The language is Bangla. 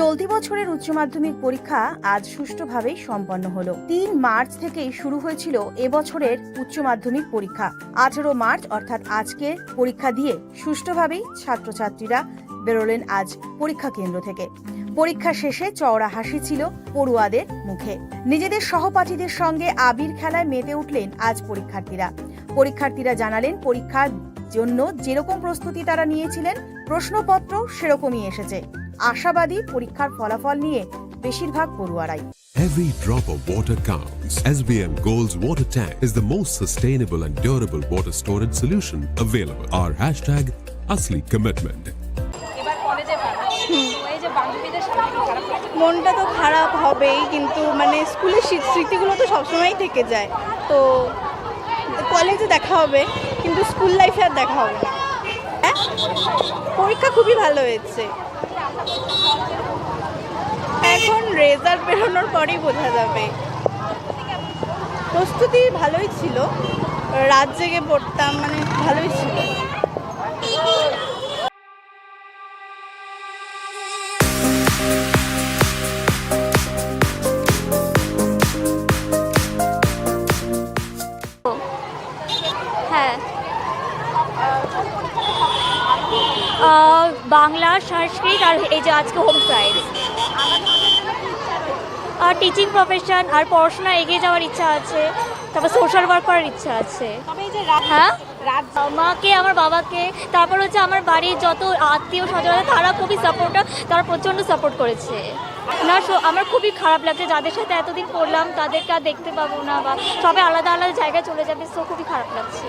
চলতি বছরের উচ্চ মাধ্যমিক পরীক্ষা আজ সুষ্ঠুভাবেই সম্পন্ন হলো। তিন মার্চ থেকেই শুরু হয়েছিল এবছরের উচ্চ মাধ্যমিক পরীক্ষা। আঠেরো মার্চ, অর্থাৎ আজকে পরীক্ষা দিয়ে সুষ্ঠুভাবেই ছাত্রছাত্রীরা বেরোলেন আজ পরীক্ষা কেন্দ্র থেকে। পরীক্ষা শেষে চওড়া হাসি ছিল পড়ুয়াদের মুখে। নিজেদের সহপাঠীদের সঙ্গে আবির খেলায় মেতে উঠলেন আজ পরীক্ষার্থীরা। পরীক্ষার্থীরা জানালেন, পরীক্ষার জন্য যেরকম প্রস্তুতি তারা নিয়েছিলেন, প্রশ্নপত্র সেরকমই এসেছে। আশাবাদী পরীক্ষার ফলাফল নিয়ে বেশিরভাগ পড়ুয়ারাই। Every drop of water counts. SBM Gold's water tank is the most sustainable and durable water storage solution available. Our hashtag Asli Commitment. মনটা তো খারাপ হবেই কিন্তু মানে স্কুলের স্মৃতিগুলো তো সবসময়ই থেকে যায়। তো কলেজে দেখা হবে কিন্তু স্কুল লাইফে আর দেখা হবে না। হ্যাঁ? পরীক্ষা খুবই ভালো হয়েছে। এখন রেজাল্ট বেরোনোর পরেই বোঝা যাবে। প্রস্তুতি ভালোই ছিল। রাত জেগে পড়তাম মানে ভালোই ছিল। বাংলা সংস্কৃত আর এই যে আজকে হোম সায়েন্স আর টিচিং প্রফেশন আর পড়াশোনা এগিয়ে যাওয়ার ইচ্ছা আছে। তারপর সোশ্যাল ওয়ার্ক করার ইচ্ছা আছে। হ্যাঁ? মাকে আমার বাবাকে তারপর হচ্ছে আমার বাড়ির যত আত্মীয় স্বজন আছে তারা খুবই সাপোর্ট তারা প্রচণ্ড সাপোর্ট করেছে। না আমার খুবই খারাপ লাগছে যাদের সাথে এতদিন পড়লাম তাদেরকে আর দেখতে পাবো না বা সবাই আলাদা আলাদা জায়গায় চলে যাবে সো খুবই খারাপ লাগছে।